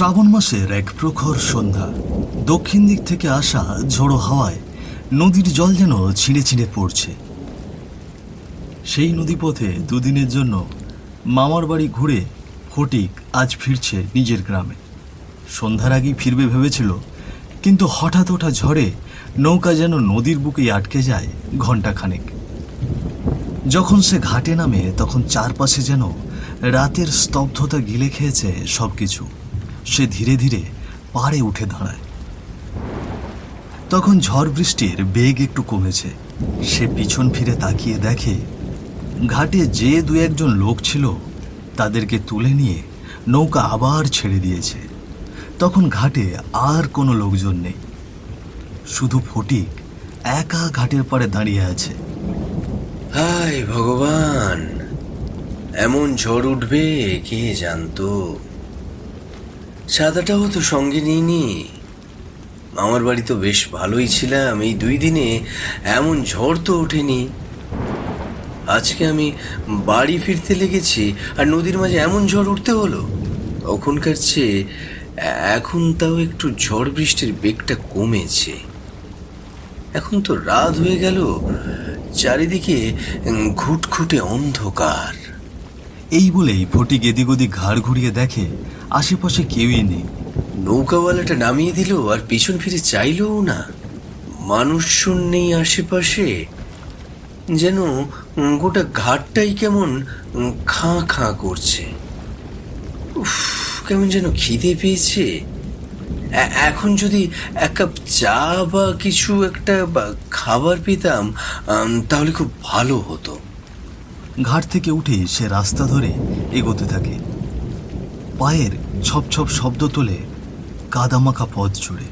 শ্রাবণ মাসের এক প্রখর সন্ধ্যা। দক্ষিণ দিক থেকে আসা ঝোড়ো হাওয়ায় নদীর জল যেন ছিঁড়ে ছিঁড়ে পড়ছে। সেই নদীপথে দুদিনের জন্য মামার বাড়ি ঘুরে ফটিক আজ ফিরছে নিজের গ্রামে। সন্ধ্যার আগেই ফিরবে ভেবেছিল, কিন্তু হঠাৎ ওঠা ঝড়ে নৌকা যেন নদীর বুকেই আটকে যায় ঘণ্টাখানেক। যখন সে ঘাটে নামে, তখন চারপাশে যেন রাতের স্তব্ধতা গিলে খেয়েছে সবকিছু। সে ধীরে ধীরে পাড়ে উঠে দাঁড়ায়। তখন ঝড় বৃষ্টির বেগ একটু কমেছে। সে পিছন ফিরে তাকিয়ে দেখে, ঘাটে যে দু একজন লোক ছিল, তাদেরকে তুলে নিয়ে নৌকা আবার ছেড়ে দিয়েছে। তখন ঘাটে আর কোনো লোকজন নেই। শুধু ফটিক একা ঘাটের পাড়ে দাঁড়িয়ে আছে। হায় ভগবান! এমন ঝড় উঠবে, কে জানতো? ছাতাটাও তো সঙ্গে নিইনি। আমার বাড়ি তো বেশ ভালোই ছিলাম, এই দুই দিনে এমন ঝড় তো ওঠেনি। আজকে আমি বাড়ি ফিরতে লেগেছি, আর নদীর মাঝে এমন ঝড় উঠতে হলো। তখনকার চেয়ে এখন তাও একটু ঝড় বৃষ্টির বেগটা কমেছে। এখন তো রাত হয়ে গেল, চারিদিকে ঘুটঘুটে অন্ধকার। এই বলেই ফটিক এদিক ওদিক ঘাড় ঘুরিয়ে দেখে আশেপাশে কেউই নেই। নৌকাওয়ালাটা নামিয়ে দিল আর পিছন ফিরে চাইলও না। মানুষজন নেই আশেপাশে। যেন গোটা ঘাটটাই কেমন খাঁ খাঁ করছে। উফ কেমন যেন খিদে পেয়েছে। এখন যদি এক কাপ চা বা কিছু একটা খাবার পেতাম তাহলে খুব ভালো হতো। ঘাট থেকে উঠে সে রাস্তা ধরে এগোতে থাকে। পায়ের ছপ ছপ শব্দ তোলে কাদামাখা পথ জুড়ে।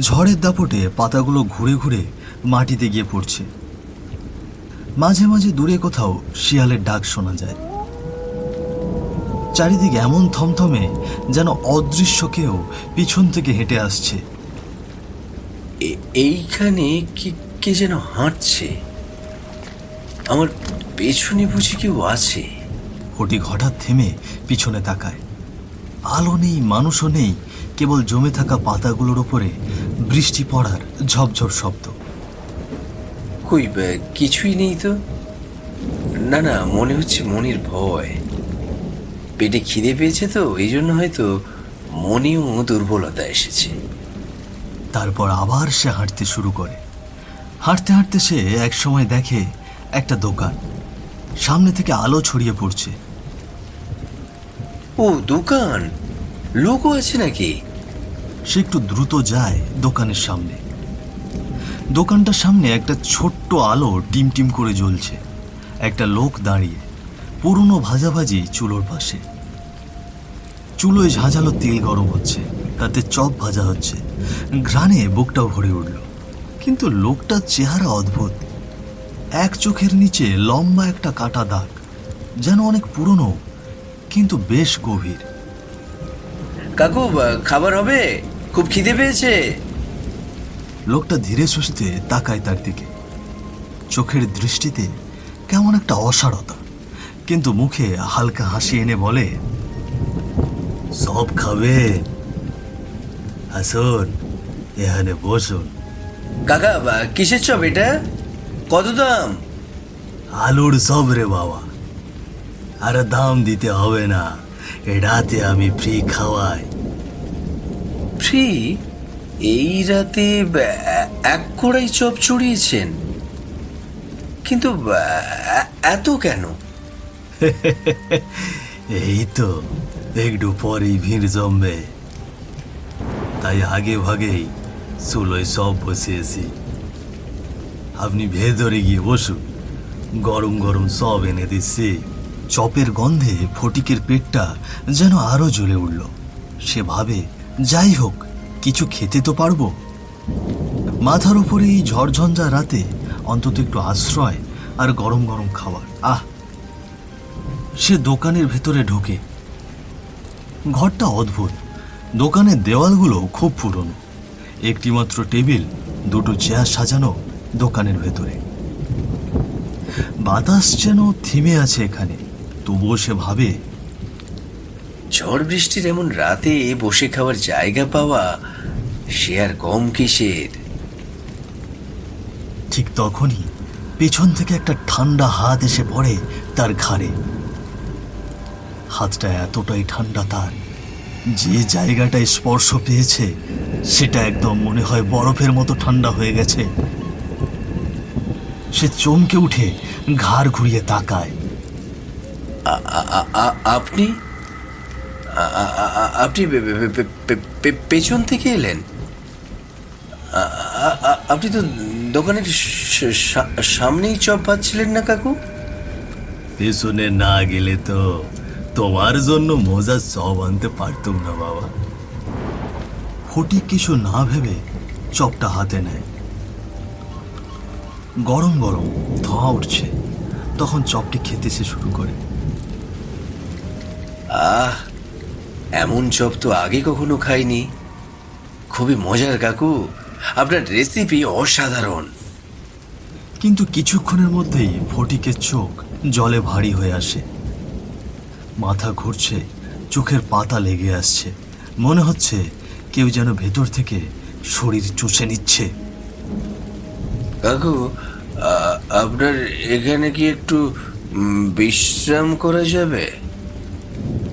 ঝড়ের দাপটে পাতাগুলো ঘুরে ঘুরে মাটিতে গিয়ে পড়ছে। মাঝে মাঝে দূরে কোথাও শিয়ালের ডাক শোনা যায়। চারিদিকে এমন থমথমে যেন অদৃশ্য কেউ পিছন থেকে হেঁটে আসছে। এইখানে কি কে যেন হাঁটছে? আমার পেছনে বুঝি কেউ আছে। ফটিক হঠাৎ থেমে পিছনে তাকায়। আলো নেই মানুষও নেই কেবল জমে থাকা পাতাগুলোর ওপরে বৃষ্টি পড়ার ঝপঝপ শব্দ। কই কিছুই নেই তো? না না মনে হচ্ছে মনির ভয়। পেটে খিদে পেয়েছে তো এই জন্য হয়তো মনেও দুর্বলতা এসেছে। তারপর আবার সে হাঁটতে শুরু করে। হাঁটতে হাঁটতে সে এক সময় দেখে একটা দোকান। সামনে থেকে আলো ছড়িয়ে পড়ছে। ও, দোকান? লোকও আছে নাকি? সে একটু দ্রুত যায় দোকানের সামনে। দোকানটার সামনে একটা ছোট্ট আলো টিম টিম করে জ্বলছে। একটা লোক দাঁড়িয়ে পুরনো ভাজাভাজি চুলোর পাশে। চুলোয় ঝাঁঝালো তেল গরম হচ্ছে, তাতে চপ ভাজা হচ্ছে। ঘ্রাণে বুকটাও ভরে উঠল। কিন্তু লোকটার চেহারা অদ্ভুত। এক চোখের নিচে লম্বা একটা কাটা দাগ, যেন অনেক পুরনো। কিন্তু বেশ গভীর। কাকু খাবার হবে? খুব খিদে পেয়েছে। লোকটা ধীরে সুস্থে তাকায় তার দিকে। চোখের দৃষ্টিতে কেমন একটা অসারতা। কিন্তু মুখে হালকা হাসি এনে বলে সব খাবেন আসুন এখানে বসুন। কাকা কিসের চপ এটা? কত দাম? আলুর সব রে বাবা। আর দাম দিতে হবে না। রাতে আমি ফ্রি খাওয়াই। ফ্রি? এই রাতে এক কড়াই চপ চড়িয়েছেন। কিন্তু এত কেন? এই তো একটু পরেই ভিড় জমবে। তাই আগে ভাগেই চুলোয় সব বসিয়েছি। আপনি ভেতরে গিয়ে বসুন। গরম গরম সব এনে দিচ্ছি। চপের গন্ধে ফটিকের পেটটা যেন আরও জ্বলে উঠল। সে ভাবে, যাই হোক, কিছু খেতে তো পারব? মাথার উপরে এই ঝড়ঝঞ্ঝা রাতে অন্তত একটু আশ্রয় আর গরম গরম খাবার আহ! সে দোকানের ভেতরে ঢোকে। ঘরটা অদ্ভুত। দোকানের দেওয়ালগুলো খুব পুরনো। একটিমাত্র টেবিল, দুটো চেয়ার সাজানো দোকানের ভেতরে। বাতাস যেন থেমে আছে এখানে। তবুও সে ভাবে ঝড় বৃষ্টির এমন রাতে বসে খাওয়ার জায়গা পাওয়া সে আর কম কিসের? ঠিক তখনই পেছন থেকে একটা ঠান্ডা হাত এসে পড়ে তার ঘাড়ে। হাতটা এতটাই ঠান্ডা তার যে জায়গাটায় স্পর্শ পেয়েছে সেটা একদম মনে হয় বরফের মতো ঠান্ডা হয়ে গেছে। সে চমকে উঠে ঘাড় ঘুরিয়ে তাকায়। আপনি আপনি পেছন থেকে এলেন। আপনি তো দোকানের সামনেই চপ পাচ্ছিলেন না কাকু? পেছনে না গেলে তো তোমার জন্য মজা সব আনতে পারতাম না বাবা। ফটিক কিছু না ভেবে চপটা হাতে নেয়। গরম গরম ধোঁয়া উঠছে, তখন চপটি খেতে সে শুরু করে। আহ এমন চপ তো আগে কখনো খাইনি। খুবই মজার কাকু। আপনার রেসিপি অসাধারণ। কিন্তু কিছুক্ষণের মধ্যেই ফটিকের চোখ জলে ভারী হয়ে আসে। মাথা ঘুরছে চোখের পাতা লেগে আসছে। মনে হচ্ছে কেউ যেন ভেতর থেকে শরীর চুষে নিচ্ছে। কাকু আপনার এখানে কি একটু বিশ্রাম করা যাবে?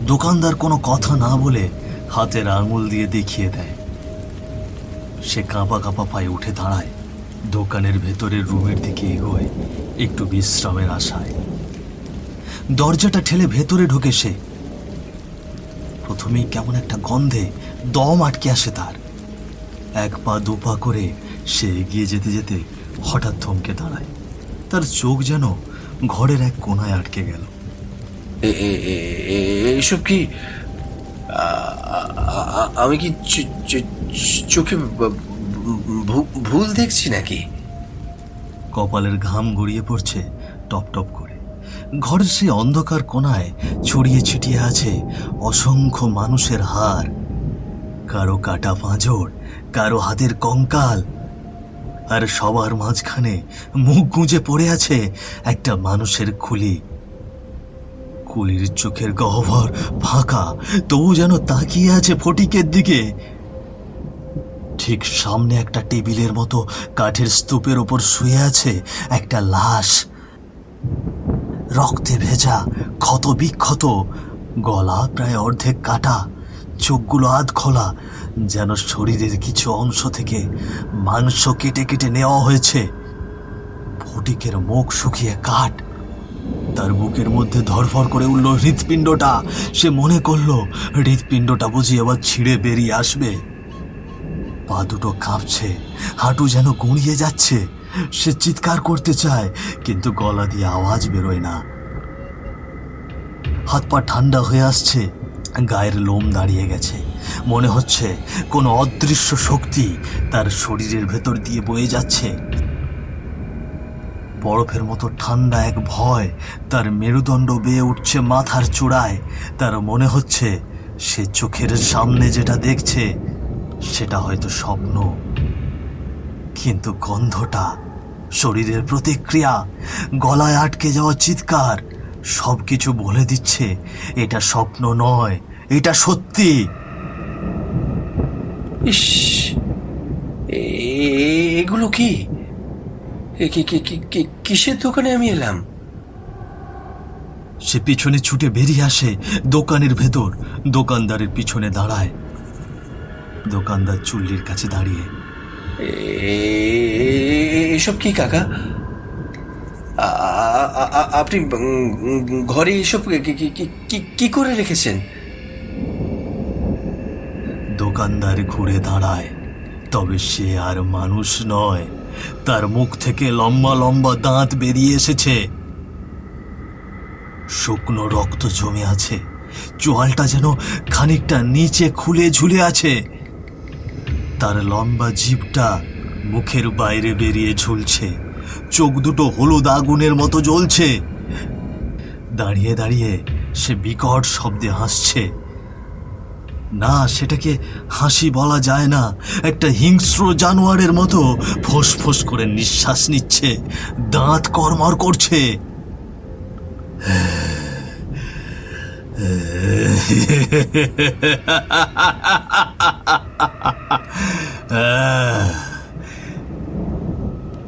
দোকানদার কোনো কথা না বলে হাতের আঙুল দিয়ে দেখিয়ে দেয়। সে কাঁপা কাঁপা পায়ে উঠে দাঁড়ায়। দোকানের ভেতরের রুমের দিকে এগোয়, একটু বিশ্রামের আশায়। দরজাটা ঠেলে ভেতরে ঢোকে সে। প্রথমেই কেমন একটা গন্ধে দম আটকে আসে তার। এক পা দু পা করে সে এগিয়ে যেতে যেতে হঠাৎ থমকে দাঁড়ায়। তার চোখ যেন ঘরের এক কোনায় আটকে গেল। এইসব কি? আমি কি চোখে ভুল দেখছি নাকি? কপালের ঘাম গড়িয়ে পড়ছে টপ টপ করে। ঘরের সেই অন্ধকার কোণায় ছড়িয়ে ছিটিয়ে আছে অসংখ্য মানুষের হার কারও কাটা পাঁজর, কারও হাতের কঙ্কাল, আর সবার মাঝখানে মুখ গুঁজে পড়ে আছে একটা মানুষের খুলি। কুলির চোখের গহ্বর ফাঁকা। তবু যেন তাকিয়ে আছে ফটিকের দিকে। ঠিক সামনে একটা টেবিলের মতো কাঠের স্তূপের ওপর শুয়ে আছে একটা লাশ। রক্তে ভেজা ক্ষত বিক্ষত গলা প্রায় অর্ধেক কাটা, চোখগুলো আধ খোলা, যেন শরীরের কিছু অংশ থেকে মাংস কেটে কেটে নেওয়া হয়েছে। ফটিকের মুখ শুকিয়ে কাঠ তার বুকের মধ্যে ধরফর করে উঠল হৃৎপিণ্ডটা। সে মনে করল, হৃৎপিণ্ডটা বুঝি এবার ছিঁড়ে বেরিয়ে আসবে। পা দুটো কাঁপছে, হাঁটু যেন গুঁড়িয়ে যাচ্ছে। সে চিৎকার করতে চায়, কিন্তু গলা দিয়ে আওয়াজ বেরোয় না। হাত পা ঠান্ডা হয়ে আসছে, গায়ের লোম দাঁড়িয়ে গেছে। মনে হচ্ছে কোনো অদৃশ্য শক্তি তার শরীরের ভেতর দিয়ে বয়ে যাচ্ছে। বরফের মতো ঠান্ডা এক ভয় তার মেরুদণ্ড বেয়ে উঠছে মাথার চূড়ায়। তার মনে হচ্ছে সে চোখের সামনে যেটা দেখছে, সেটা হয়তো স্বপ্ন। কিন্তু গন্ধটা, শরীরের প্রতিক্রিয়া, গলায় আটকে যাওয়া চিৎকার সব কিছু বলে দিচ্ছে, এটা স্বপ্ন নয়, এটা সত্যি। ইস এগুলো কি- কিসের দোকানে আমি এলাম? সে পিছনে ছুটে বেরিয়ে আসে দোকানের ভেতর। দোকানদারের পিছনে দাঁড়ায়। দোকানদার চুল্লির কাছে দাঁড়িয়ে। এ- এসব কি কাকা? আপনি ঘরে এসব কি- কি- কি- কি- কি করে রেখেছেন? দোকানদার ঘুরে দাঁড়ায়। তবে সে আর মানুষ নয়। তার মুখ থেকে লম্বা লম্বা দাঁত বেরিয়ে এসেছে। শুকনো রক্ত জমে আছে। চোয়ালটা যেন খানিকটা নিচে খুলে ঝুলে আছে। তার লম্বা জিভটা মুখের বাইরে বেরিয়ে ঝুলছে। চোখ দুটো হলুদ আগুনের মতো জ্বলছে। দাঁড়িয়ে দাঁড়িয়ে সে বিকট শব্দে হাসছে। না, সেটাকে হাসি বলা যায় না। একটা হিংস্র জানোয়ারের মতো ফোঁস ফোঁস করে নিঃশ্বাস নিচ্ছে, দাঁত কর্মর করছে।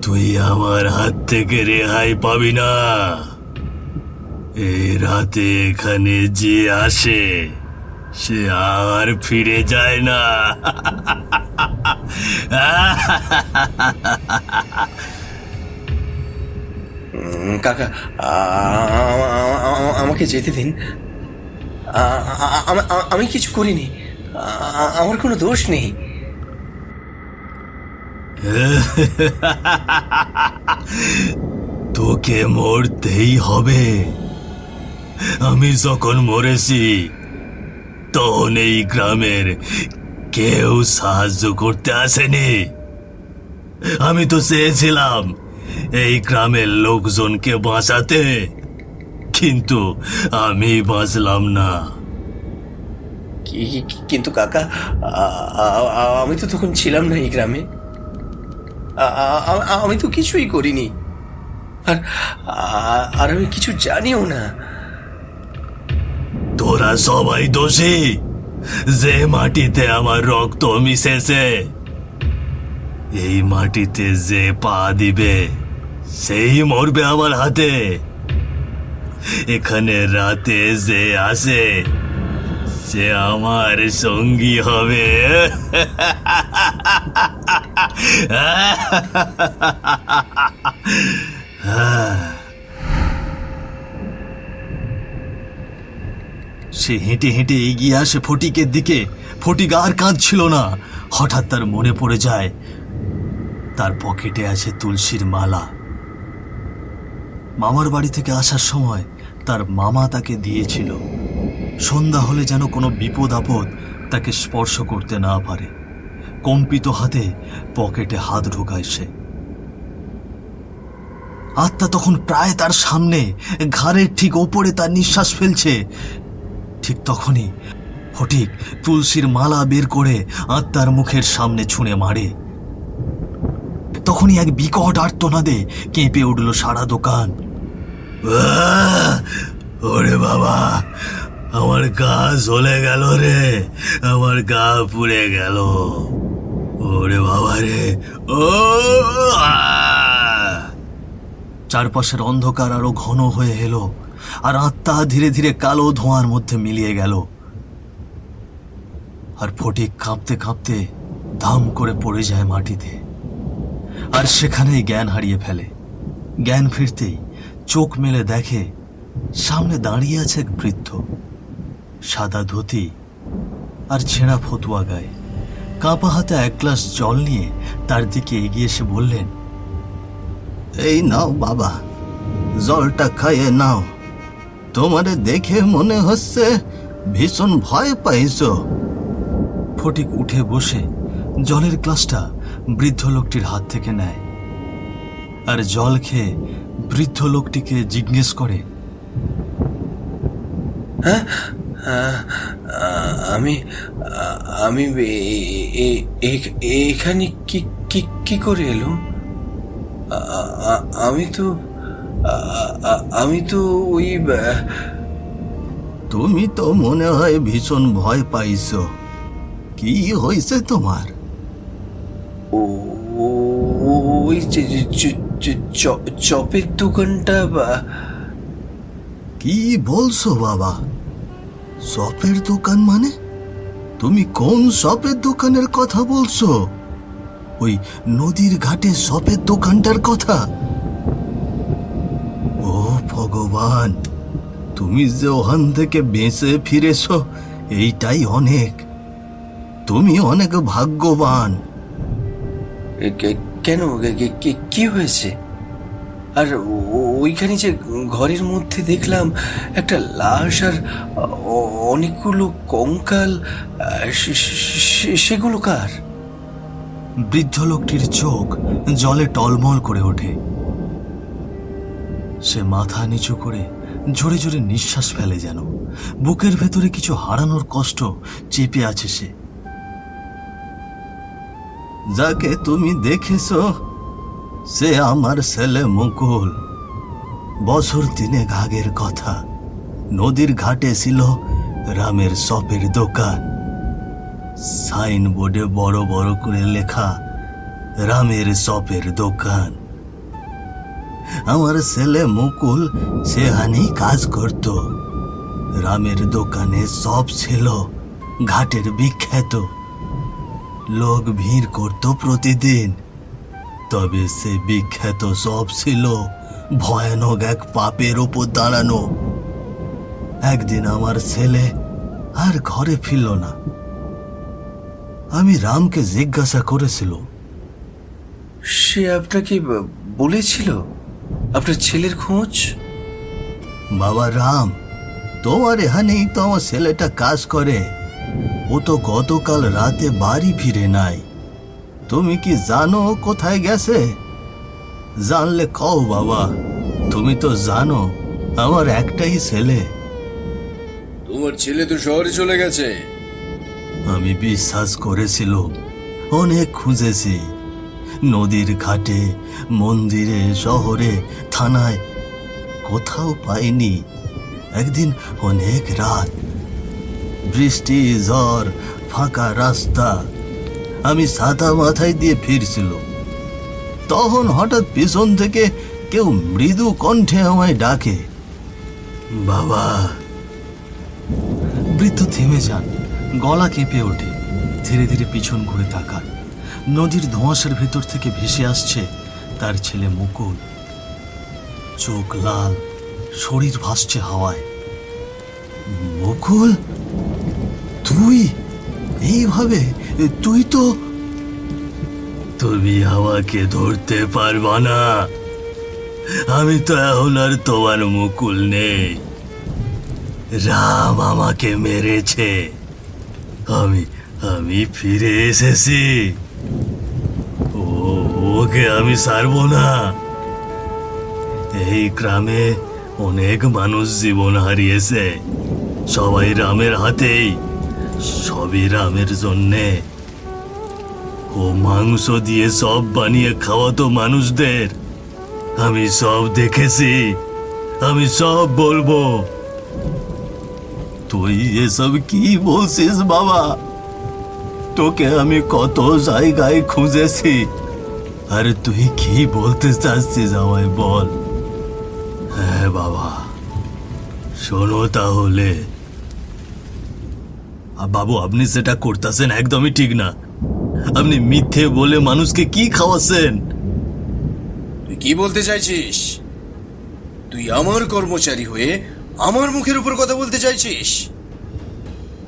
তুই আমার হাত থেকে রেহাই পাবি না। এই রাতে এখানে যে আসে সে আর ফিরে যায় না। কাকা আমাকে যেতে দিন। আমি কিছু করিনি। আমার কোনো দোষ নেই। তোকে মরতেই হবে। আমি যখন মরেছি তখন এই গ্রামের। কেউ সাহায্য করতে আসেনি। আমি তো চেয়েছিলাম এই গ্রামের লোকজনকে বাঁচাতে, কিন্তু আমি বাঁচলাম না। কিন্তু কাকা আমি তো তখন ছিলাম না এই গ্রামে। আমি তো কিছুই করিনি। আর আর আমি কিছু জানিও না। তোরা সবাই দোষী। যে মাটিতে আমার রক্ত মিশেছে, এই মাটিতে যে পা দিবে, সেই মরবে আমার হাতে। এখানে রাতে যে আসে, সে আমার সঙ্গী হবে। সে হেঁটে হেঁটে এগিয়ে আসে ফটিকের দিকে। ফটিক আর কাঁদছিল না। হঠাৎ তার মনে পড়ে যায়, তার পকেটে আছে তুলসীর মালা। মামার বাড়ি থেকে আসার সময় তার মামা তাকে দিয়েছিল। সন্ধ্যা হলে যেন কোনো বিপদ আপদ তাকে স্পর্শ করতে না পারে। কম্পিত হাতে পকেটে হাত ঢোকায় সে। আত্মা তখন প্রায় তার সামনে, ঘাড়ের ঠিক ওপরে তার নিঃশ্বাস ফেলছে। ঠিক তখনই ফটিক তুলসীর মালা বের করে আত্মার মুখের সামনে ছুঁড়ে মারে। তখনই এক বিকট আর্তনাদে কেঁপে উঠল সারা দোকান। ওরে বাবা, আমার গা জ্বলে গেল রে, আমার গা পুড়ে গেল। ওরে বাবা রে, ও! চারপাশের অন্ধকার আরও ঘন হয়ে এলো। আর আত্মা ধীরে ধীরে কালো ধোঁয়ার মধ্যে মিলিয়ে গেল। আর ফটিক কাঁপতে কাঁপতে ধাম করে পড়ে যায় মাটিতে। আর সেখানেই জ্ঞান হারিয়ে ফেলে। জ্ঞান ফিরতেই চোখ মেলে দেখে সামনে দাঁড়িয়ে আছে এক বৃদ্ধ। সাদা ধুতি আর ছেঁড়া ফতুয়া গায়ে। কাঁপা হাতে এক গ্লাস জল নিয়ে তার দিকে এগিয়ে এসে বললেন, এই নাও বাবা, জলটা খাইয়ে নাও। তোমারে দেখে মনে হচ্ছে ভীষণ ভয় পাইছো। ফটিক উঠে বসে জলের গ্লাসটা বৃদ্ধ লোকটির হাত থেকে নেয় আর জল খেয়ে বৃদ্ধ লোকটিকে জিজ্ঞেস করে আ- আমি আমি এখানে কি কি কি করে এলো আমি তো আমি তো ওই তুমি তো মনে হয় ভীষণ ভয় পাইছো। কি হয়েছে তোমার? ও- ওই চপের দোকানটা বা- কি বলছো বাবা? শপের দোকান মানে? তুমি কোন শপের দোকানের কথা বলছো? ওই নদীর ঘাটে শপের দোকানটার কথা? ভগবান তুমি যে ওখান থেকে বেঁচে ফিরেছো এইটাই অনেক। তুমি অনেক ভাগ্যবান। কেন? কে- হয়েছে? আর ওইখানে যে ঘরের মধ্যে দেখলাম একটা লাশ আর অনেকগুলো কঙ্কাল সেগুলো কার? বৃদ্ধ লোকটির চোখ জলে টলমল করে ওঠে। সে মাথা নিচু করে জোরে জোরে নিঃশ্বাস ফেলে যেন। বুকের ভেতরে কিছু হারানোর কষ্ট চেপে আছে সে। যাকে তুমি দেখেছ, সে আমার ছেলে মুকুল। বছর তিনেক আগের কথা। নদীর ঘাটে ছিল রামের শপের দোকান। সাইনবোর্ডে বড় বড় করে লেখা, রামের সপের দোকান। আমার ছেলে মুকুল সেখানেই কাজ করত। রামের দোকানে সব ছিল ঘাটের বিখ্যাত। লোক ভিড় করত প্রতিদিন, তবে সে বিখ্যাত সব ছিল ভয়ানক এক পাপের ওপর দাঁড়ানো। একদিন আমার ছেলে আর ঘরে ফিরল না। আমি রামকে জিজ্ঞাসা করেছিল সে আপনাকে বলেছিল? আপনার ছেলের খোঁজ? বাবা রাম তোমার এখানেই তো আমার ছেলেটা কাজ করে। ও তো গতকাল রাতে বাড়ি ফিরে নাই। তুমি কি জানো কোথায় গেছে? জানলে কও বাবা তুমি তো জানো আমার একটাই ছেলে। তোমার ছেলে তো শহরে চলে গেছে। আমি বিশ্বাস করেছিলাম অনেক খুঁজেছি। নদীর ঘাটে, মন্দিরে, শহরে, থানায়। কোথাও পাইনি। একদিন অনেক রাত। বৃষ্টি, ঝড়, ফাঁকা রাস্তা। আমি সাদা মাথায় দিয়ে ফিরছিল। তখন হঠাৎ পিছন থেকে কেউ মৃদু কণ্ঠে আমায় ডাকে, বাবা, বৃদ্ধ থেমে যান। গলা কেঁপে ওঠে। ধীরে ধীরে পিছন ঘুরে তাকান। নদীর ধোঁয়াশার ভেতর থেকে ভেসে আসছে তার ছেলে মুকুল। চোখ লাল, শরীর ভাসছে হাওয়ায়। মুকুল, তুই? এইভাবে, তুই তো তুমি আমাকে ধরতে পারবা না। আমি তো এখন আর তোমার মুকুল নেই। রাম আমাকে মেরেছে। আমি আমি ফিরে এসেছি। ওকে আমি ছাড়বো না। এই গ্রামে অনেক মানুষ জীবন হারিয়েছে। সবাই রামের হাতেই, সবই রামের জন্যে। ও মাংস দিয়ে সব বানিয়ে খাওয়াতো মানুষদের। আমি সব দেখেছি, আমি সব বলব। তুই এসব কি বলছিস বাবা? তোকে আমি কত জায়গায় খুঁজেছি। আরে তুই কি বলতে চাচ্ছিস আমায় বল? হ্যাঁ বাবা। শোনো তাহলে। বাবু আপনি সেটা করতেছেন একদমই ঠিক না। আপনি মিথ্যে বলে মানুষকে কি খাওয়াচ্ছেন তুই কি বলতে চাইছিস? তুই আমার কর্মচারী হয়ে আমার মুখের উপর কথা বলতে চাইছিস?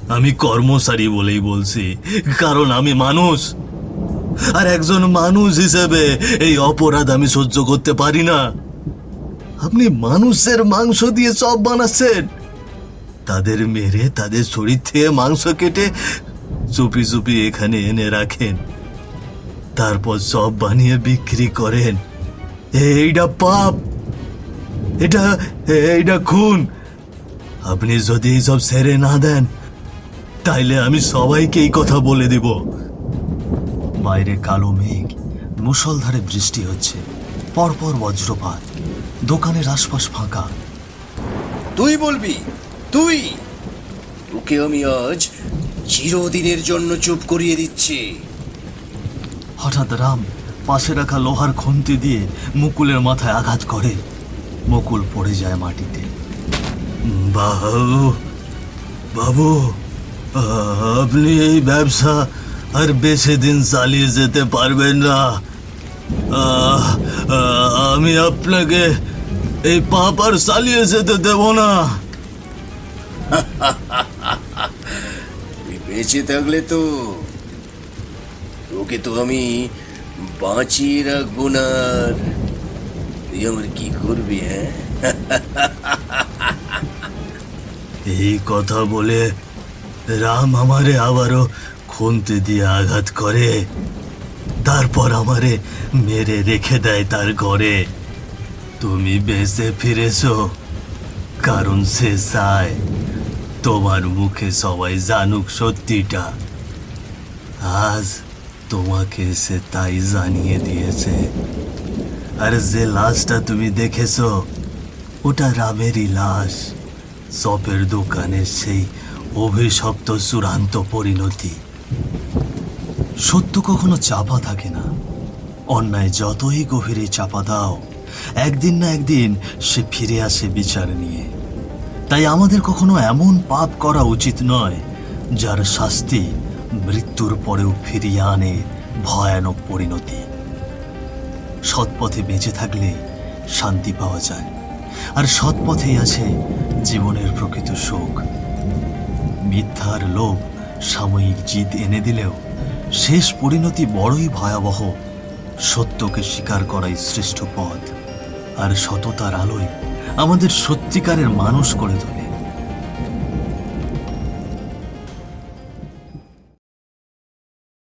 আমি কর্মচারী বলেই বলছি কারণ আমি মানুষ। আর একজন মানুষ হিসেবে এই অপরাধ আমি সহ্য করতে পারি না। আপনি মানুষের মাংস দিয়ে সব বানাচ্ছেন। তাদের মেরে, তাদের শরীর থেকে মাংস কেটে চুপি চুপি এখানে এনে রাখেন। তারপর সব বানিয়ে বিক্রি করেন। এইটা পাপ! এটা এইটা খুন! আপনি যদি এইসব সেরে না দেন, তাইলে আমি সবাইকে এই কথা বলে দেব। বাইরে কালো মেঘ মুষলধারে বৃষ্টি হচ্ছে পরপর বজ্রপাত দোকানের আশপাশ ফাঁকা। তুই বলবি তুই! তোকে আমি আজ চিরদিনের জন্য চুপ করিয়ে দিচ্ছি। হঠাৎ রাম পাশে রাখা লোহার খুন্তি দিয়ে মুকুলের মাথায় আঘাত করে। মুকুল পড়ে যায় মাটিতে। বাবু বাবু আপনি এই ব্যবসা আর বেশি দিন চালিয়ে যেতে পারবেন না। আমি আপনাকে এই পাপ আর চালিয়ে যেতে দেব না। বেঁচে থাকলে তো তোকে তো আমি বাঁচিয়ে রাখব না। তুই আমার কি করবি হ্যাঁ? এই কথা বলে রাম আমারে আবারও খুনতে দিয়ে আঘাত করে, তারপর আমারে মেরে রেখে দেয় তার ঘরে। তুমি বেঁচে ফিরেছো, কারণ সে চায় তোমার মুখে সবাই জানুক সত্যিটা। আজ তোমাকে সে তাই জানিয়ে দিয়েছে। আর যে লাশটা তুমি দেখেছ, ওটা রামেরই লাশ। সপের দোকানের সেই অভিশপ্ত চূড়ান্ত পরিণতি। সত্য কখনো চাপা থাকে না। অন্যায় যতই গভীরে চাপা দাও, একদিন না একদিন সে ফিরে আসে বিচার নিয়ে। তাই আমাদের কখনো এমন পাপ করা উচিত নয়, যার শাস্তি মৃত্যুর পরেও ফিরিয়ে আনে ভয়ানক পরিণতি। সৎপথে বেঁচে থাকলে শান্তি পাওয়া যায়, আর সৎপথেই আছে জীবনের প্রকৃত সুখ। মিথ্যার লোভ সাময়িক জিত এনে দিলেও শেষ পরিণতি বড়ই ভয়াবহ, সত্যকে স্বীকার করাই শ্রেষ্ঠ পথ। আর সততার আলোয় আমাদের সত্যিকারের মানুষ করে তোলে।